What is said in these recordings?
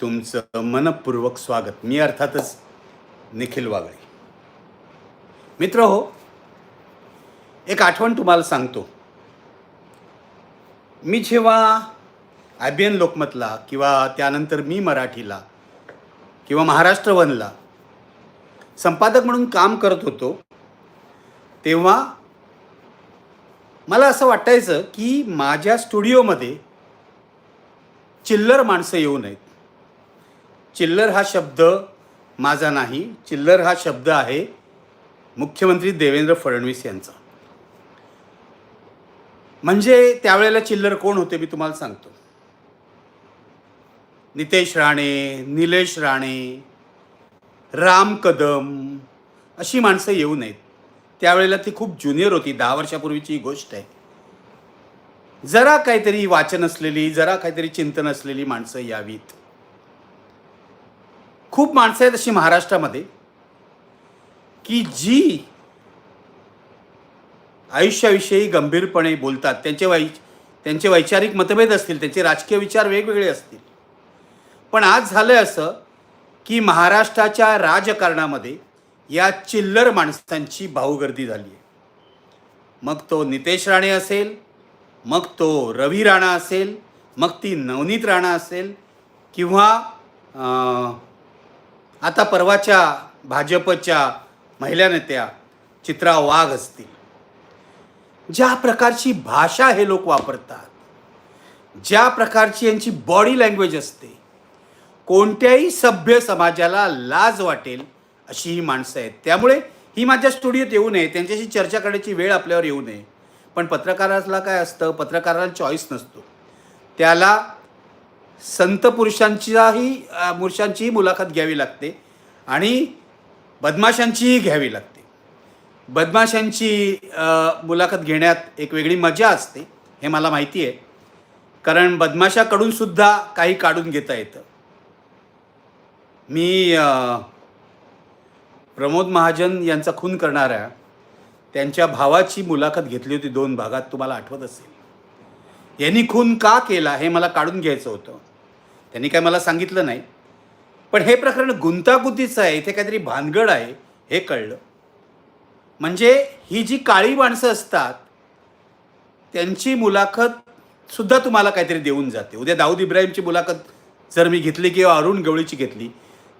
तुमचं मनपूर्वक स्वागत. मी अर्थातच निखिल वागळे. मित्र हो एक आठवण तुम्हाला सांगतो. मी जेव्हा आय बी एन लोकमतला किंवा त्यानंतर मी मराठीला किंवा महाराष्ट्र वनला संपादक म्हणून काम करत होतो तेव्हा मला असं वाटायचं की माझ्या स्टुडिओमध्ये चिल्लर माणसं येऊ नयेत. चिल्लर हा शब्द माझा नाही. चिल्लर हा शब्द आहे मुख्यमंत्री देवेंद्र फडणवीस यांचा. म्हणजे त्यावेळेला चिल्लर कोण होते मी तुम्हाला सांगतो. नितेश राणे निलेश राणे राम कदम अशी माणसं येऊ नयेत. त्यावेळेला ती खूप ज्युनियर होती दहा वर्षापूर्वीची ही गोष्ट आहे. जरा काहीतरी वाचन असलेली जरा काहीतरी चिंतन असलेली माणसं यावीत. खूप माणसं आहेत अशी महाराष्ट्रामध्ये की जी आयुष्याविषयी गंभीरपणे बोलतात. त्यांचे वै त्यांचे वैचारिक मतभेद असतील त्यांचे राजकीय विचार वेगवेगळे असतील. पण आज झालं असं की महाराष्ट्राच्या राजकारणामध्ये या चिल्लर माणसांची भाऊगर्दी झाली आहे. मग तो नितेश राणे असेल मग तो रवी राणा असेल मग ती नवनीत राणा असेल किंवा आता परवाच्या भाजपच्या महिला नेत्या चित्रा वाघ असतील. ज्या प्रकारची भाषा हे लोक वापरतात ज्या प्रकारची यांची बॉडी लँग्वेज असते कोणत्याही सभ्य समाजाला लाज वाटेल अशी ही माणसं आहेत. त्यामुळे ही माझ्या स्टुडिओत येऊ नये त्यांच्याशी चर्चा करण्याची वेळ आपल्यावर येऊ नये. पण पत्रकाराला काय असतं? पत्रकाराला चॉईस नसतो. त्याला संत पुरुषांच्याही पुरुषांचीही मुलाखत घ्यावी लागते आणि बदमाशांचीही घ्यावी लागते. बदमाशांची मुलाखत घेण्यात एक वेगळी मजा असते हे मला माहिती आहे. कारण बदमाशाकडून सुद्धा काही काढून घेता येतं. मी प्रमोद महाजन यांचा खून करणाऱ्या त्यांच्या भावाची मुलाखत घेतली होती दोन भागात तुम्हाला आठवत असेल. यांनी खून का केला हे मला काढून घ्यायचं होतं. त्यांनी काय मला सांगितलं नाही. पण हे प्रकरण गुंतागुंतीचं आहे इथे काहीतरी भानगड आहे हे कळलं. म्हणजे ही जी काळी माणसं असतात त्यांची मुलाखत सुद्धा तुम्हाला काहीतरी देऊन जाते. उद्या दाऊद इब्राहिमची मुलाखत जर मी घेतली किंवा अरुण गवळीची घेतली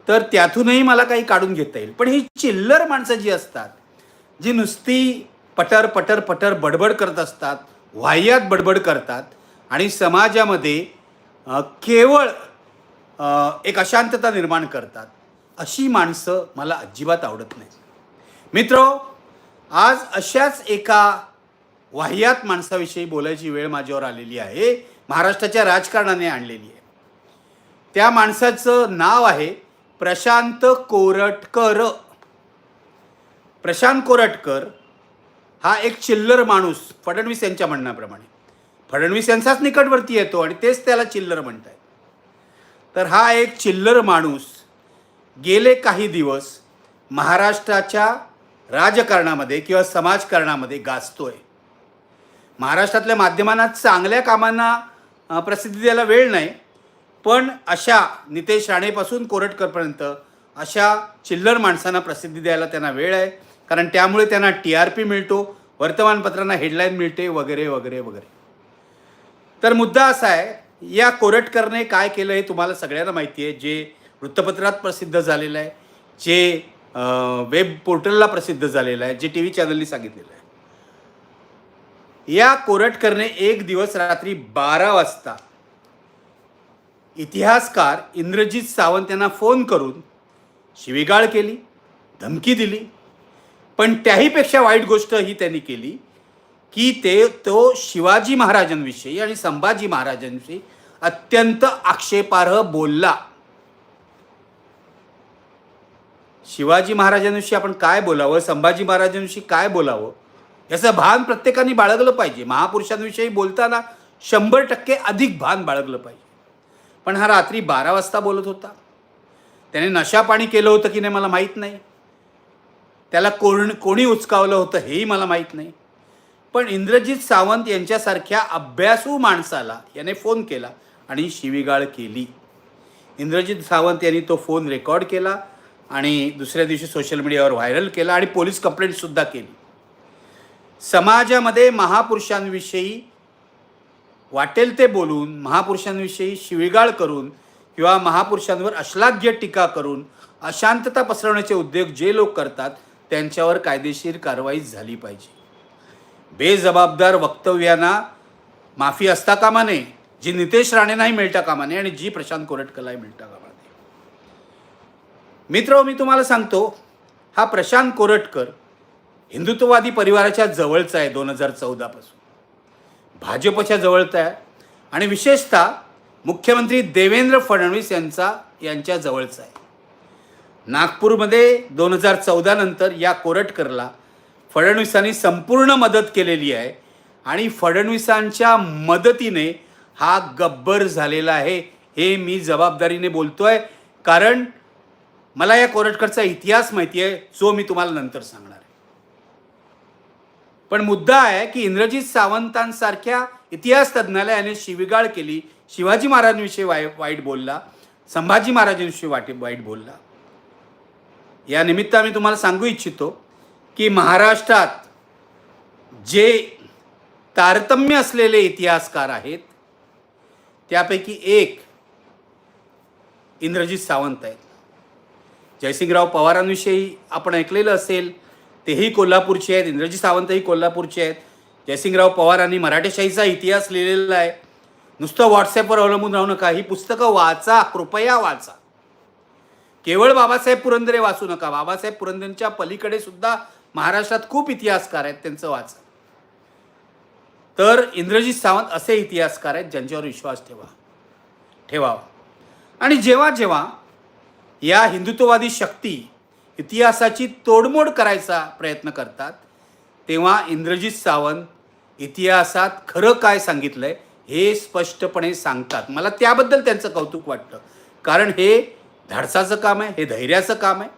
तर त्यातूनही मला काही काढून घेता येईल. पण ही चिल्लर माणसं जी असतात जी नुसती पटर पटर पटर बडबड करत असतात वाह्यात बडबड करतात आणि समाजामध्ये केवळ एक अशांतता निर्माण करतात. अशी माणसं मला अजिबात आवडत नाही मित्र आज अशाच एका वाह्यात माणसाविषयी बोलायची वेळ माझ्यावर आलेली आहे. महाराष्ट्राच्या राजकारणाने आणलेली आहे. त्या माणसाचं नाव आहे प्रशांत कोरटकर. प्रशांत कोरटकर हा एक चिल्लर माणूस फडणवीस यांच्या म्हणण्याप्रमाणे. फडणवीस यांचाच निकटवर्ती येतो आणि तेच त्याला चिल्लर म्हणत आहे तर हा एक चिल्लर माणूस गेले काही दिवस महाराष्ट्राच्या राजकारणामध्ये किंवा समाजकारणामध्ये गाजतोय. महाराष्ट्रातल्या माध्यमांना चांगल्या कामांना प्रसिद्धी द्यायला वेळ नाही पण अशा नितेश राणेपासून कोरटकरपर्यंत अशा चिल्लर माणसांना प्रसिद्धी द्यायला त्यांना वेळ आहे. कारण त्यामुळे त्यांना टी आर पी मिळतो वर्तमानपत्रांना हेडलाईन मिळते वगैरे वगैरे वगैरे. तर मुद्दा असा आहे या कोरटकरने काय केलं हे तुम्हाला सगळ्यांना माहिती आहे जे वृत्तपत्रात प्रसिद्ध झालेलं आहे जे वेब पोर्टलला प्रसिद्ध झालेलं आहे जे टी व्ही चॅनलनी सांगितलेलं आहे. या कोरटकरने एक दिवस रात्री बारा वाजता इतिहासकार इंद्रजित सावंत यांना फोन करून शिवीगाळ केली धमकी दिली. पण त्याहीपेक्षा वाईट गोष्ट ही त्यांनी केली की ते तो शिवाजी महाराजांविषयी आणि संभाजी महाराजांविषयी अत्यंत आक्षेपार्ह बोलला. शिवाजी महाराजांविषयी आपण काय बोलावं? संभाजी महाराजांविषयी काय बोलावं? याचं भान प्रत्येकाने बाळगलं पाहिजे. महापुरुषांविषयी बोलताना शंभर टक्के अधिक भान बाळगलं पाहिजे. पण हा रात्री बारा वाजता बोलत होता. त्याने नशापाणी केलं होतं की नाही मला माहीत नाही. त्याला कोण कोणी उचकावलं होतं हेही मला माहीत नाही. पण इंद्रजित सावंत यांच्यासारख्या अभ्यासू माणसाला याने फोन केला आणि शिवीगाळ केली. इंद्रजित सावंत यांनी तो फोन रेकॉर्ड केला आणि दुसऱ्या दिवशी सोशल मीडियावर व्हायरल केला आणि पोलीस कंप्लेंटसुद्धा केली. समाजामध्ये महापुरुषांविषयी वाटेल ते बोलून महापुरुषांविषयी शिवीगाळ करून किंवा महापुरुषांवर अश्लाघ्य टीका करून अशांतता पसरवण्याचे उद्योग जे लोक करतात त्यांच्यावर कायदेशीर कारवाई झाली पाहिजे. बेजबाबदार वक्तव्यांना माफी असता कामा नये जी नितेश राणेंनाही मिळता कामा नये आणि जी प्रशांत कोरटकरलाही मिळता कामा नये. मित्र हो, मी तुम्हाला सांगतो हा प्रशांत कोरटकर हिंदुत्ववादी परिवाराच्या जवळचा आहे दोन हजार चौदापासून भाजपच्या जवळचा आहे आणि विशेषतः मुख्यमंत्री देवेंद्र फडणवीस यांचा यांच्या जवळचा आहे. नागपूरमध्ये दोन हजार चौदानंतर या कोरटकरला फडणवीसांनी संपूर्ण मदत केलेली आहे आणि फडणवीसांच्या मदतीने हा गब्बर झालेला आहे हे मी जबाबदारीने बोलतो आहे कारण मला या कोरटकरचा इतिहास माहिती आहे जो मी तुम्हाला नंतर सांगणार आहे. पण मुद्दा आहे की इंद्रजित सावंतांसारख्या इतिहास तज्ज्ञाला याने शिविगाळ केली शिवाजी महाराजांविषयी वाय वाईट बोलला संभाजी महाराजांविषयी वाटे वाईट बोलला. या निमित्त मी तुम्हाला सांगू इच्छितो की महाराष्ट्रात जे तारतम्य असलेले इतिहासकार आहेत त्यापैकी एक इंद्रजित सावंत आहेत. जयसिंगराव पवारांविषयी आपण ऐकलेलं असेल तेही कोल्हापूरचे आहेत. इंद्रजित सावंतही कोल्हापूरचे आहेत. जयसिंगराव पवारांनी मराठेशाहीचा इतिहास लिहिलेला आहे. नुसतं व्हॉट्सॲपवर अवलंबून राहू नका ही पुस्तकं वाचा कृपया वाचा. केवळ बाबासाहेब पुरंदरे वाचू नका. बाबासाहेब पुरंदरेंच्या पलीकडे सुद्धा महाराष्ट्रात खूप इतिहासकार आहेत त्यांचं वाचा तर इंद्रजित सावंत असे इतिहासकार आहेत ज्यांच्यावर विश्वास ठेवा ठेवावा. आणि जेव्हा जेव्हा या हिंदुत्ववादी शक्ती इतिहासाची तोडमोड करायचा प्रयत्न करतात तेव्हा इंद्रजित सावंत इतिहासात खरं काय सांगितलंय हे स्पष्टपणे सांगतात. मला त्याबद्दल त्यांचं कौतुक वाटतं. कारण हे धाडसाचं काम आहे हे धैर्याचं काम आहे.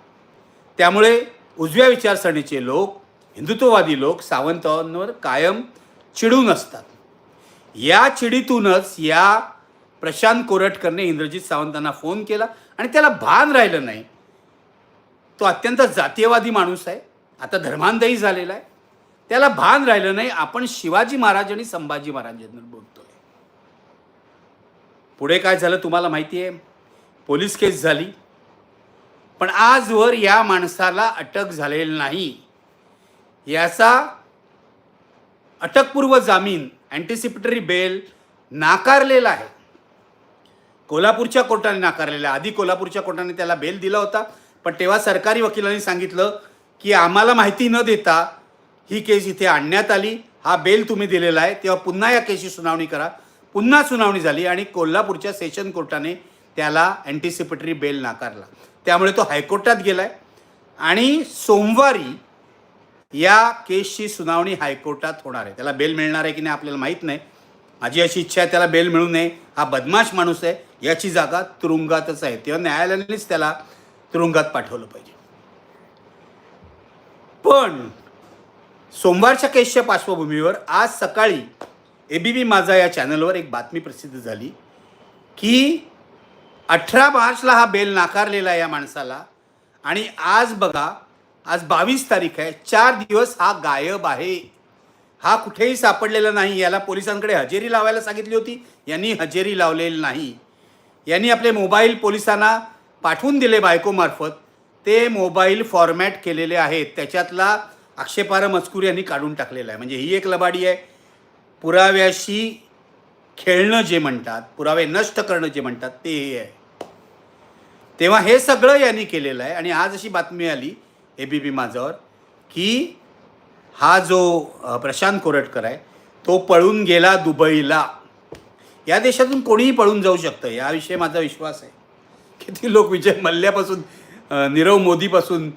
त्यामुळे उजव्या विचारसरणीचे लोक हिंदुत्ववादी लोक सावंतांवर कायम चिडून असतात. या चिडीतूनच या प्रशांत कोरटकरने इंद्रजित सावंतांना फोन केला आणि त्याला भान राहिलं नाही. तो अत्यंत जातीयवादी माणूस आहे. आता धर्मांधही झालेला आहे. त्याला भान राहिलं नाही. आपण शिवाजी महाराज आणि संभाजी महाराजांवर बोलतोय. पुढे काय झालं तुम्हाला माहिती आहे पोलीस केस झाली. पण आजवर या माणसाला अटक झालेली नाही. याचा अटकपूर्व जामीन अँटिसिपेटरी बेल नाकारलेला आहे. कोल्हापूरच्या कोर्टाने नाकारलेला आहे. आधी कोल्हापूरच्या कोर्टाने त्याला बेल दिला होता पण तेव्हा सरकारी वकिलांनी सांगितलं की आम्हाला माहिती न देता ही केस इथे आणण्यात आली. हा बेल तुम्ही दिलेला आहे. तेव्हा पुन्हा या केसची सुनावणी करा. पुन्हा सुनावणी झाली आणि कोल्हापूरच्या सेशन कोर्टाने त्याला अँटिसिपेटरी बेल नाकारला. त्यामुळे तो हायकोर्टात गेलाय. आणि सोमवारी या केसची सुनावणी हायकोर्टात होणार आहे. त्याला बेल मिळणार आहे की नाही आपल्याला माहीत नाही. माझी अशी इच्छा आहे त्याला बेल मिळू नये. हा बदमाश माणूस आहे. याची जागा तुरुंगातच आहे. तेव्हा न्यायालयानेच त्याला तुरुंगात पाठवलं पाहिजे. पण सोमवारच्या केसच्या पार्श्वभूमीवर आज सकाळी ए बी बी माझा या चॅनलवर एक बातमी प्रसिद्ध झाली की अठरा मार्चला हा बेल नाकारलेला आहे या माणसाला. आणि आज बघा आज बावीस तारीख आहे चार दिवस हा गायब आहे. हा कुठेही सापडलेला नाही याला पोलिसांकडे हजेरी लावायला सांगितली होती यांनी हजेरी लावलेली नाही. यांनी आपले मोबाईल पोलिसांना पाठवून दिले बायकोमार्फत. ते मोबाईल फॉर्मॅट केलेले आहेत. त्याच्यातला आक्षेपार्ह मजकूर यांनी काढून टाकलेला आहे. म्हणजे ही एक लबाडी आहे. पुराव्याशी खेळणं जे म्हणतात पुरावे नष्ट करणं जे म्हणतात ते हे आहे. तेव्हा हे सगळं यांनी केलेलं आहे. आणि आज अशी बातमी आली ए बी पी माझावर की हा जो प्रशांत कोरटकर आहे तो पळून गेला दुबईला. या देशातून कोणीही पळून जाऊ शकतं याविषयी माझा विश्वास आहे. किती लोक विजय मल्ल्यापासून नीरव मोदीपासून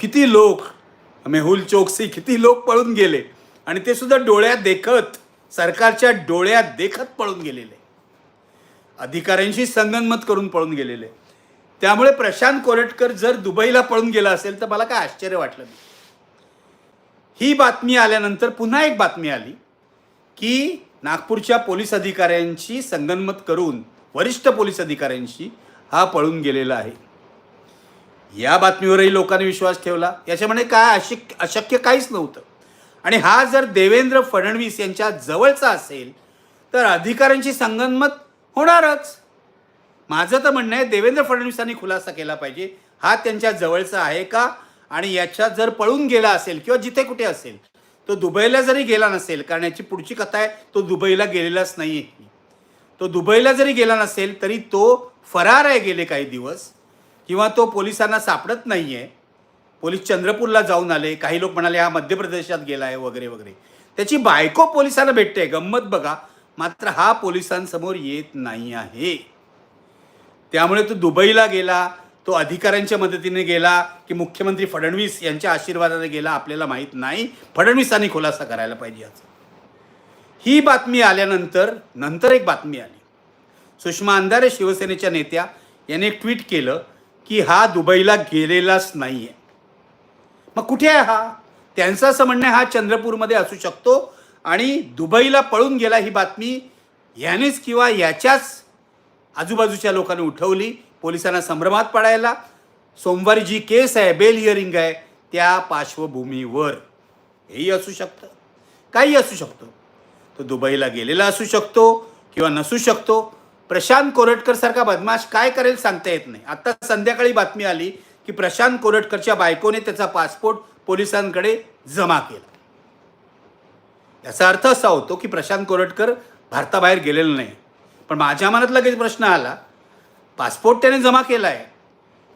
किती लोक मेहुल चोक्सी किती लोक पळून गेले. आणि ते सुद्धा डोळ्यात देखत सरकारच्या डोळ्यात देखत पळून गेलेले. अधिकाऱ्यांशी संगनमत करून पळून गेलेले. त्यामुळे प्रशांत कोरटकर जर दुबईला पळून गेला असेल तर मला काय आश्चर्य वाटलं नाही. ही बातमी आल्यानंतर पुन्हा एक बातमी आली की नागपूरच्या पोलीस अधिकाऱ्यांशी संगनमत करून वरिष्ठ पोलीस अधिकाऱ्यांशी हा पळून गेलेला आहे. या बातमीवरही लोकांनी विश्वास ठेवला. याच्यामुळे काय अशक्य अशक्य काहीच नव्हतं. आणि हा जर देवेंद्र फडणवीस यांच्या जवळचा असेल तर अधिकाऱ्यांची संगनमत होणारच. माझं तर म्हणणं आहे देवेंद्र फडणवीसांनी खुलासा केला पाहिजे. हा त्यांच्या जवळचा आहे का? आणि याच्यात जर पळून गेला असेल किंवा जिथे कुठे असेल तो दुबईला जरी गेला नसेल कारण याची पुढची कथा आहे तो दुबईला गेलेलाच नाही आहे तो दुबईला जरी गेला नसेल तरी तो फरार आहे गेले काही दिवस किंवा तो पोलिसांना सापडत नाही आहे पोलीस चंद्रपूरला जाऊन आले काही लोक म्हणाले हा मध्य प्रदेशात गेला आहे वगैरे वगैरे. त्याची बायको पोलिसांना भेटते गंमत बघा. मात्र हा पोलिसांसमोर येत नाही आहे. त्यामुळे तो दुबईला गेला तो अधिकाऱ्यांच्या मदतीने गेला की मुख्यमंत्री फडणवीस यांच्या आशीर्वादाने गेला आपल्याला माहीत नाही. फडणवीसांनी खुलासा करायला पाहिजे याचा. ही बातमी आल्यानंतर नंतर एक बातमी आली. सुषमा अंधारे शिवसेनेच्या नेत्या याने ट्विट केलं की हा दुबईला गेलेलाच नाही आहे मग कुठे आहे हा? त्यांचं असं म्हणणं हा चंद्रपूरमध्ये असू शकतो आणि दुबईला पळून गेला ही बातमी यानेच किंवा याच्याच आजूबाजूच्या लोकांनी उठवली पोलिसांना संभ्रमात पाडायला. सोमवारी जी केस आहे बेल हिअरिंग आहे त्या पार्श्वभूमीवर. हेही असू शकतं. काही असू शकतो. तो दुबईला गेलेला असू शकतो किंवा नसू शकतो. प्रशांत कोरटकर सारखा बदमाश काय करेल सांगता येत नाही. आता संध्याकाळी बातमी आली की प्रशांत कोरटकरच्या बायकोने त्याचा पासपोर्ट पोलिसांकडे जमा केला. याचा अर्थ असा होतो की प्रशांत कोरटकर भारताबाहेर गेलेला नाही. पण माझ्या मनात लगेच प्रश्न आला पासपोर्ट त्याने जमा केला आहे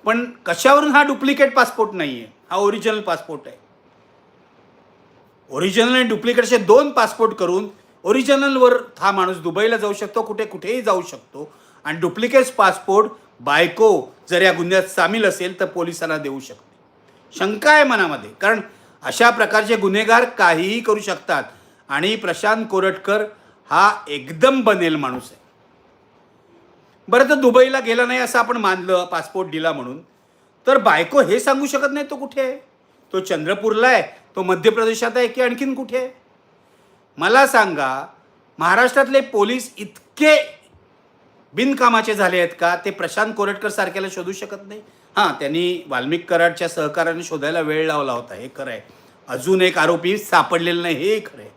पण कशावरून हा डुप्लिकेट पासपोर्ट नाही आहे हा ओरिजिनल पासपोर्ट आहे. ओरिजिनल आणि डुप्लिकेट असे दोन पासपोर्ट करून ओरिजिनलवर हा माणूस दुबईला जाऊ शकतो कुठे कुठेही जाऊ शकतो. आणि डुप्लिकेट पासपोर्ट बायको जर या गुन्ह्यात सामील असेल तर पोलिसांना देऊ शकते. शंका आहे मनामध्ये कारण अशा प्रकारचे गुन्हेगार काहीही करू शकतात. आणि प्रशांत कोरटकर हा एकदम बनेल माणूस आहे. बरं तर दुबईला गेला नाही असं आपण मानलं पासपोर्ट दिला म्हणून. तर बायको हे सांगू शकत नाही तो कुठे? आहे तो चंद्रपूरला आहे तो मध्य प्रदेशात आहे की आणखीन कुठे? आहे मला सांगा महाराष्ट्रातले पोलीस इतके बिनकामाचे झाले आहेत का? ते प्रशांत कोरटकर सारख्याला शोधू शकत नाही? हां त्यांनी वाल्मिक कराडच्या सहकाराने शोधायला वेळ लावला होता हे खरं आहे. अजून एक आरोपी सापडलेला नाही हे खरं आहे.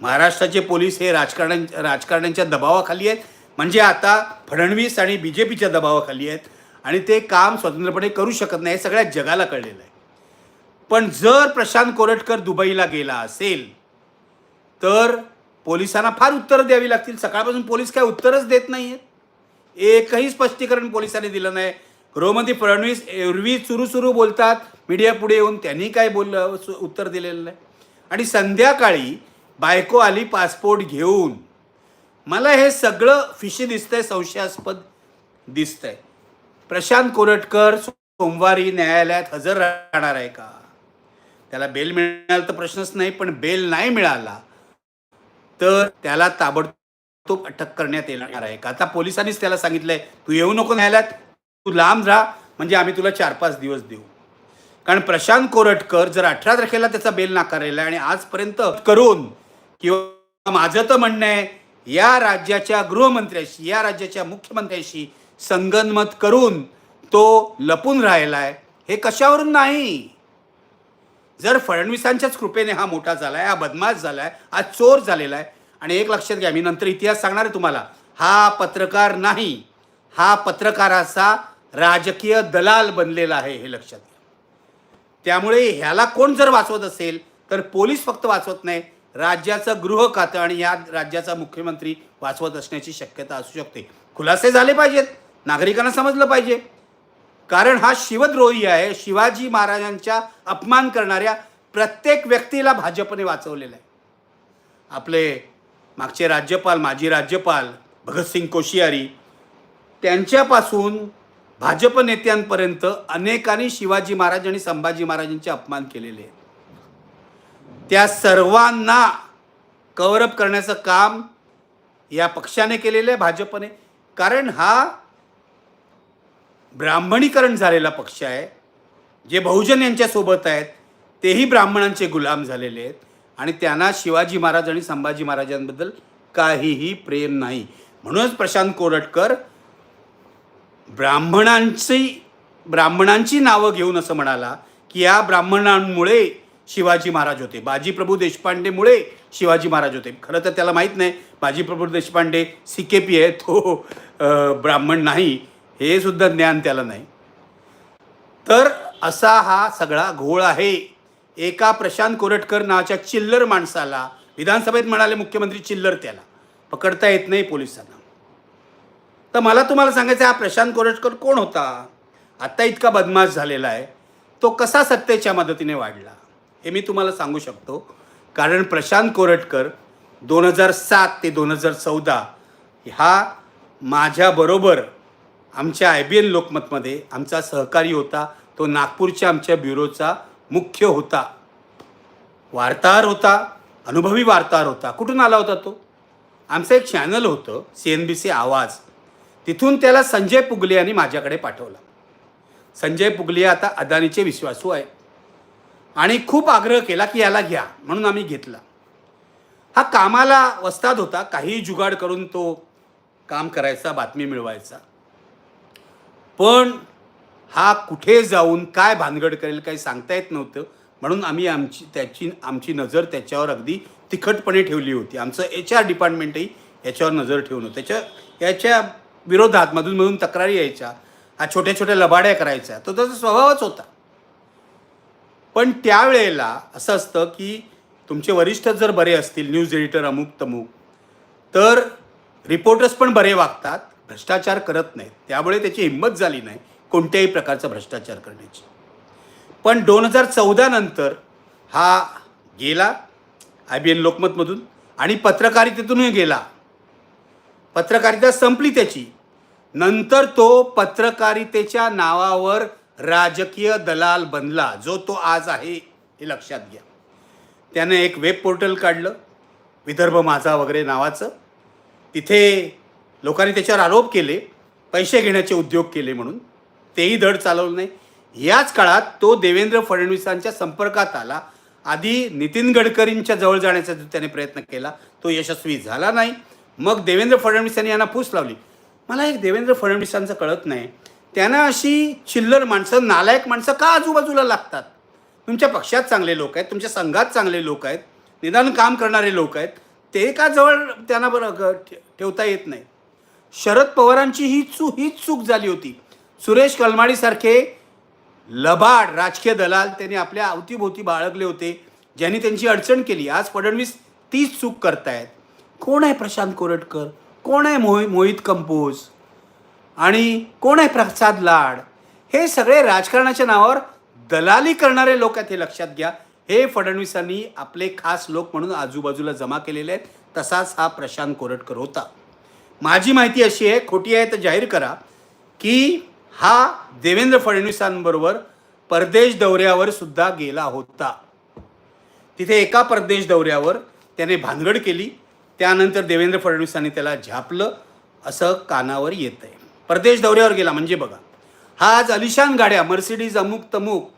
महाराष्ट्राचे पोलीस हे राजकारण राजकारण्यांच्या दबावाखाली आहेत. म्हणजे आता फडणवीस आणि बी जे पीच्या दबावाखाली आहेत आणि ते काम स्वतंत्रपणे करू शकत नाही हे सगळ्या जगाला कळलेलं आहे. पण जर प्रशांत कोरटकर दुबईला गेला असेल तर पोलिसांना फार उत्तरं द्यावी लागतील. सकाळपासून पोलीस काय उत्तरच देत नाही आहेत एकही स्पष्टीकरण पोलिसांनी दिलं नाही. गृहमंत्री फडणवीस एरवी सुरू सुरू बोलतात. मीडिया पुढे येऊन त्यांनी काय बोललं सु- उत्तर दिलेलं नाही. आणि संध्याकाळी बायको आली पासपोर्ट घेऊन मला हे सगळं फिशी दिसतंय संशयास्पद दिसतंय. प्रशांत कोरटकर सोमवारी न्यायालयात हजर राहणार आहे का? त्याला बेल मिळाला तर प्रश्नच नाही पण बेल नाही मिळाला तर त्याला ताबडतोब अटक करण्यात येणार आहे का? आता पोलिसांनीच त्याला सांगितलंय तू येऊ नको न्यायालयात तू लांब राहा म्हणजे आम्ही तुला चार पाच दिवस देऊ. कारण प्रशांत कोरटकर जर अठरा तारखेला त्याचा बेल नाकारलेला आणि आजपर्यंत करून किंवा माझं तर म्हणणं आहे या राज्याच्या गृहमंत्र्याशी या राज्याच्या मुख्यमंत्र्याशी संगनमत करून तो लपून राहिला आहे हे कशावरून नाही? जर फडणवीसांच्याच कृपेने हा मोठा झाला आहे हा बदमाश झाला आहे हा चोर झालेला आहे आणि एक लक्षात घ्या मी नंतर इतिहास सांगणार आहे तुम्हाला हा पत्रकार नाही हा पत्रकाराचा राजकीय दलाल बनलेला आहे हे लक्षात घ्या. त्यामुळे ह्याला कोण जर वाचवत असेल तर पोलीस फक्त वाचवत नाही राज्याचं गृह खातं आणि या राज्याचा मुख्यमंत्री वाचवत असण्याची शक्यता असू शकते. खुलासे झाले पाहिजेत. नागरिकांना समजलं पाहिजे. कारण हा शिवद्रोही आहे. शिवाजी महाराजांच्या अपमान करणाऱ्या प्रत्येक व्यक्तीला भाजपने वाचवलेलं आहे. आपले मागचे राज्यपाल माजी राज्यपाल भगतसिंग कोश्यारी त्यांच्यापासून भाजप नेत्यांपर्यंत अनेकांनी शिवाजी महाराज आणि संभाजी महाराजांचे अपमान केलेले आहेत. त्या सर्वांना कव्हरअप करण्याचं काम या पक्षाने केलेलं आहे भाजपने. कारण हा ब्राह्मणीकरण झालेला पक्ष आहे. जे बहुजन यांच्यासोबत आहेत तेही ब्राह्मणांचे गुलाम झालेले आहेत. आणि त्यांना शिवाजी महाराज आणि संभाजी महाराजांबद्दल काहीही प्रेम नाही. म्हणूनच प्रशांत कोरटकर ब्राह्मणांची ब्राह्मणांची नावं घेऊन असं म्हणाला की या ब्राह्मणांमुळे शिवाजी महाराज होते. बाजीप्रभू देशपांडेमुळे शिवाजी महाराज होते. खरं तर त्याला माहीत नाही Bajiprabhu Deshpande C K P आहे तो हो, हो. ब्राह्मण नाही हे सुद्धा ज्ञान त्याला नाही. तर असा हा सगळा घोळ आहे. एका प्रशांत कोरटकर नावाच्या चिल्लर माणसाला विधानसभेत म्हणाले मुख्यमंत्री चिल्लर त्याला. पकडता येत नाही पोलिसांना. तर मला तुम्हाला सांगायचं हा प्रशांत कोरटकर कोण होता? आत्ता इतका बदमाश झालेला आहे. तो कसा सत्तेच्या मदतीने वाढला? हे मी तुम्हाला सांगू शकतो. कारण प्रशांत कोरटकर दोन हजार सात ते दोन हजार चौदा हा माझ्याबरोबर आमच्या आय बी एन लोकमतमध्ये आमचा सहकारी होता. तो नागपूरच्या आमच्या ब्युरोचा मुख्य होता. वार्ताहर होता. अनुभवी वार्ताहर होता. कुठून आला होता तो? आमचं एक चॅनल होतं सी एन बी सी आवाज. तिथून त्याला संजय पुगले यांनी माझ्याकडे पाठवला. संजय पुगले आता अदानीचे विश्वासू आहे आणि खूप आग्रह केला की याला घ्या म्हणून आम्ही घेतला. हा कामाला वस्ताद होता. काहीही जुगाड करून तो काम करायचा बातमी मिळवायचा. पण हा कुठे जाऊन काय भानगड करेल काही सांगता येत नव्हतं. म्हणून आम्ही आमची त्याची आमची नजर त्याच्यावर अगदी तिखटपणे ठेवली होती. आमचं एच आर डिपार्टमेंटही याच्यावर नजर ठेवून त्याच्या याच्या विरोधात मधून मधून तक्रारी यायच्या. हा छोट्या छोट्या लबाड्या करायच्या. तो त्याचा स्वभावच होता. पण त्यावेळेला असं असतं की तुमचे वरिष्ठ जर बरे असतील न्यूज एडिटर अमुक तमुक तर रिपोर्टर्स पण बरे वागतात भ्रष्टाचार करत नाहीत. त्यामुळे त्याची हिंमत झाली नाही कोणत्याही प्रकारचा भ्रष्टाचार करण्याची. पण दोन हजार चौदा नंतर हा गेला आय बी एन लोकमतमधून आणि पत्रकारितेतूनही गेला. पत्रकारिता संपली त्याची. नंतर तो पत्रकारितेच्या नावावर राजकीय दलाल बनला जो तो आज आहे हे लक्षात घ्या. त्यानं एक वेब पोर्टल काढलं विदर्भ माझा वगैरे नावाचं. तिथे लोकांनी त्याच्यावर आरोप केले पैसे घेण्याचे उद्योग केले म्हणून. तेही धड चालवलं नाही. याच काळात तो देवेंद्र फडणवीसांच्या संपर्कात आला. आधी नितीन गडकरींच्या जवळ जाण्याचा जो त्याने प्रयत्न केला तो यशस्वी झाला नाही. मग देवेंद्र फडणवीस यांनी यांना फूस लावली. मला एक देवेंद्र फडणवीसांचं कळत नाही. त्यांना अशी चिल्लर माणसं नालायक माणसं का आजूबाजूला लागतात? तुमच्या पक्षात चांगले लोक आहेत तुमच्या संघात चांगले लोक आहेत निदान काम करणारे लोक आहेत ते का जवळ त्यांना बरं ठे- ठेवता येत नाही? शरद पवारांची ही चूक हीच चूक झाली होती. सुरेश कलमाडीसारखे लबाड राजकीय दलाल त्यांनी आपल्या अवतीभोवती बाळगले होते ज्यांनी त्यांची अडचण केली. आज फडणवीस तीच चूक करतायत. कोण आहे प्रशांत कोरटकर? कोण आहे मोहि मोहित कंपोज? आणि कोण आहे प्रसाद लाड? हे सगळे राजकारणाच्या नावावर दलाली करणारे लोक आहेत हे लक्षात घ्या. हे फडणवीसांनी आपले खास लोक म्हणून आजूबाजूला जमा केलेले आहेत. तसाच हा प्रशांत कोरटकर होता. माझी माहिती अशी आहे खोटी आहे तर जाहीर करा की हा देवेंद्र फडणवीसांबरोबर परदेश दौऱ्यावर सुद्धा गेला होता. तिथे एका परदेश दौऱ्यावर त्याने भानगड केली. त्यानंतर देवेंद्र फडणवीसांनी त्याला झापलं. असं कानावर येत आहे परदेश दौऱ्यावर गेला म्हणजे बघा. हा आज अलिशान गाड्या मर्सिडीज अमुक तमुक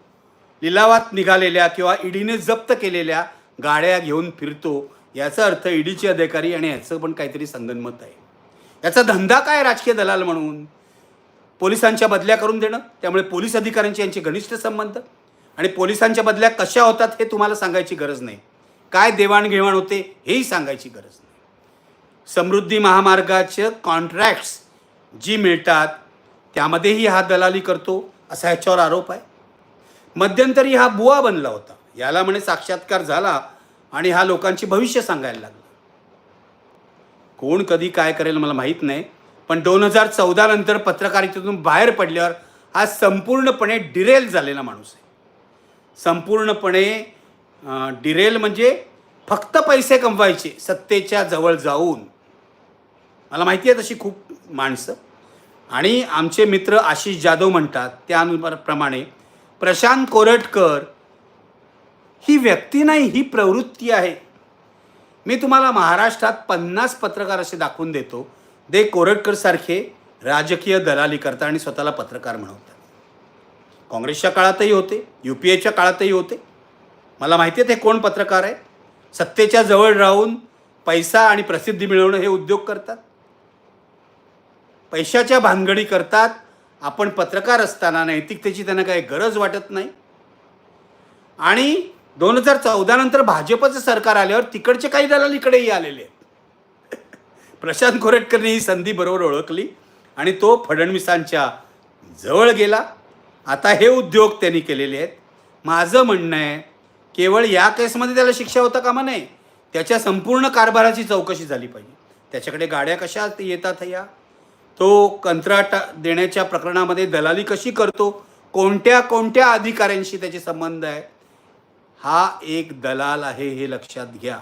लिलावात निघालेल्या किंवा ईडीने जप्त केलेल्या गाड्या घेऊन फिरतो याचा अर्थ ईडीचे अधिकारी आणि याचं पण काहीतरी संगनमत आहे. याचा धंदा काय राजकीय दलाल म्हणून? पोलिसांच्या बदल्या करून देणं त्यामुळे पोलीस अधिकाऱ्यांचे यांचे घनिष्ठ संबंध आणि पोलिसांच्या बदल्या कशा होतात हे तुम्हाला सांगायची गरज नाही. काय देवाणघेवाण होते हेही सांगायची गरज नाही. समृद्धी महामार्गाचे कॉन्ट्रॅक्ट्स जी मिळतात त्यामध्येही हा दलाली करतो असा ह्याच्यावर आरोप आहे. मध्यंतरी हा बुवा बनला होता. याला म्हणे साक्षात्कार झाला आणि हा लोकांची भविष्य सांगायला लागला. कोण कधी काय करेल मला माहीत नाही पण दोन हजार चौदा नंतर पत्रकारितेतून बाहेर पडल्यावर हा संपूर्णपणे डिरेल झालेला माणूस आहे. संपूर्णपणे डिरेल म्हणजे फक्त पैसे कमवायचे सत्तेच्या जवळ जाऊन. मला माहिती आहे तशी खूप माणसं. आणि आमचे मित्र आशिष जाधव म्हणतात त्यानुप्रमाणे प्रशांत कोरटकर ही व्यक्ती नाही ही प्रवृत्ती आहे. मी तुम्हाला महाराष्ट्रात पन्नास पत्रकार असे दाखवून देतो. दे कोरटकरसारखे राजकीय दलाली करतात आणि स्वतःला पत्रकार म्हणवतात. काँग्रेसच्या काळातही होते यू पी एच्या काळातही होते. मला माहिती आहे ते कोण पत्रकार आहे? सत्तेच्या जवळ राहून पैसा आणि प्रसिद्धी मिळवणं हे उद्योग करतात. पैशाच्या भानगडी करतात. आपण पत्रकार असताना नैतिकतेची त्यांना काही गरज वाटत नाही. आणि दोन हजार चौदा नंतर भाजपचं सरकार आल्यावर तिकडचे काही दलाल इकडेही आलेले आहेत. प्रशांत कोरेटकरने ही संधी बरोबर ओळखली आणि तो फडणवीसांच्या जवळ गेला. आता हे उद्योग त्यांनी केलेले आहेत. माझं म्हणणं आहे केवळ या केसमध्ये त्याला शिक्षा होता कामा नये. त्याच्या संपूर्ण कारभाराची चौकशी झाली पाहिजे. त्याच्याकडे गाड्या कशा येतात या? तो कंत्राट देण्याच्या प्रकरणामध्ये दलाली कशी करतो? कोणत्या कोणत्या अधिकाऱ्यांशी त्याचे संबंध आहे? हा एक दलाल आहे हे लक्षात घ्या.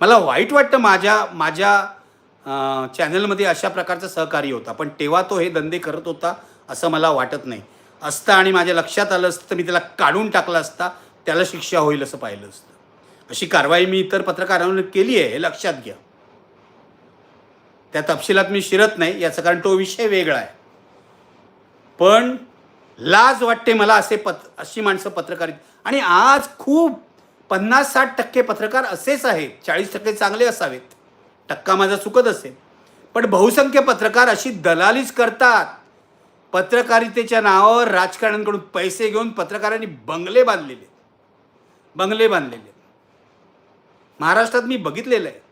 मला वाईट वाटतं माझ्या माझ्या चॅनलमध्ये अशा प्रकारचं सहकार्य होता पण तेव्हा तो हे धंदे करत होता असं मला वाटत नाही. असतं आणि माझ्या लक्षात आलं असतं तर मी त्याला काढून टाकला असता त्याला शिक्षा होईल असं पाहिलं असतं. अशी कारवाई मी इतर पत्रकारांवर केली आहे हे लक्षात घ्या. त्या तपशिलात मी शिरत नाही याचं कारण तो विषय वेगळा आहे. पण लाज वाटते मला असे पत अशी माणसं पत्रकारित आणि आज खूप पन्नास साठ टक्के पत्रकार असेच आहेत. चाळीस टक्के चांगले असावेत. टक्का माझा चुकत असेल. पण बहुसंख्य पत्रकार अशी दलालीच करतात. पत्रकारितेच्या नावावर राजकारण्यांकडून पैसे घेऊन पत्रकारांनी बंगले बांधलेले. बंगले बांधलेले. महाराष्ट्रात मी बघितलेलं आहे.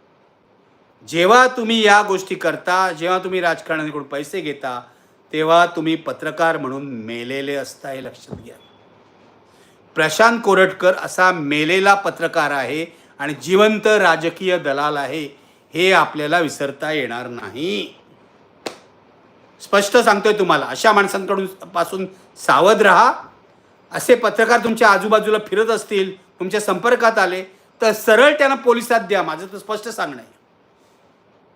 जेव्हा तुम्ही या गोष्टी करता जेव्हा तुम्ही राजकारण्यांकडून पैसे घेता तेव्हा तुम्ही पत्रकार म्हणून मेलेले असता हे लक्षात घ्या. प्रशांत कोरटकर असा मेलेला पत्रकार आहे आणि जिवंत राजकीय दलाल आहे हे आपल्याला विसरता येणार नाही. स्पष्ट सांगतोय तुम्हाला अशा माणसांकडून पासून सावध राहा. असे पत्रकार तुमच्या आजूबाजूला फिरत असतील तुमच्या संपर्कात आले तर सरळ त्यांना पोलिसात द्या माझं तर स्पष्ट सांगणं आहे.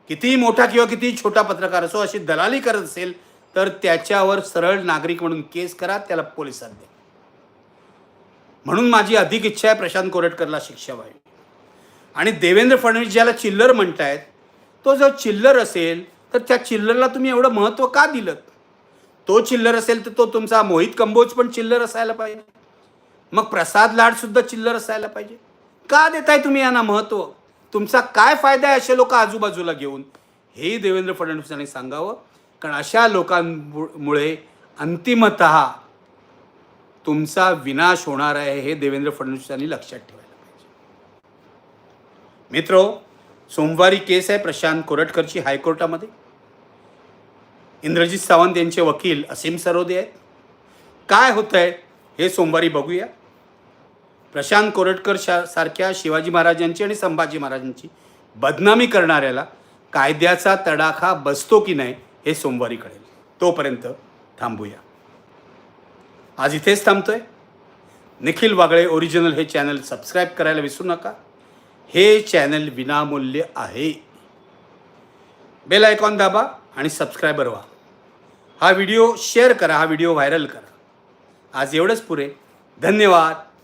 कितीही मोठा किंवा कितीही छोटा पत्रकार असो अशी दलाली करत असेल तर त्याच्यावर सरळ नागरिक म्हणून केस करा त्याला पोलिसात द्या. म्हणून माझी अधिक इच्छा आहे प्रशांत कोरटकरला शिक्षा व्हावी. आणि देवेंद्र फडणवीस ज्याला चिल्लर म्हणतायत तो जर चिल्लर असेल तर त्या चिल्लरला तुम्ही एवढं महत्त्व का दिलं तो चिल्लर असेल तर तो तुमचा मोहित कंबोज पण चिल्लर असायला पाहिजे. मग प्रसाद लाडसुद्धा चिल्लर असायला पाहिजे. का देताय तुम्ही यांना महत्त्व? तुमचा काय फायदा आहे असे लोक आजूबाजूला घेऊन? हेही देवेंद्र फडणवीसांनी सांगावं. कारण अशा लोकांमुळे अंतिमत तुमचा विनाश होणार आहे हे देवेंद्र फडणवीसांनी लक्षात ठेवायला पाहिजे. मित्रो सोमवारी केस आहे प्रशांत कोरटकरची हायकोर्टामध्ये. इंद्रजित सावंत यांचे वकील असीम सरोदे आहेत. काय होतं आहे हे सोमवारी बघूया. प्रशांत कोरटकर शा सारख्या शिवाजी महाराजांची आणि संभाजी महाराजांची बदनामी करणाऱ्याला कायद्याचा तडाखा बसतो की नाही हे सोमवारी कळेल. तोपर्यंत थांबूया. आज इथेच थांबतोय. निखिल वागळे ओरिजिनल हे चॅनल सबस्क्राईब करायला विसरू नका. हे चॅनल विनामूल्य आहे. बेल आयकॉन दाबा आणि सबस्क्रायबर व्हा. हा व्हिडिओ शेअर करा हा व्हिडिओ व्हायरल करा. आज एवढंच पुरे धन्यवाद.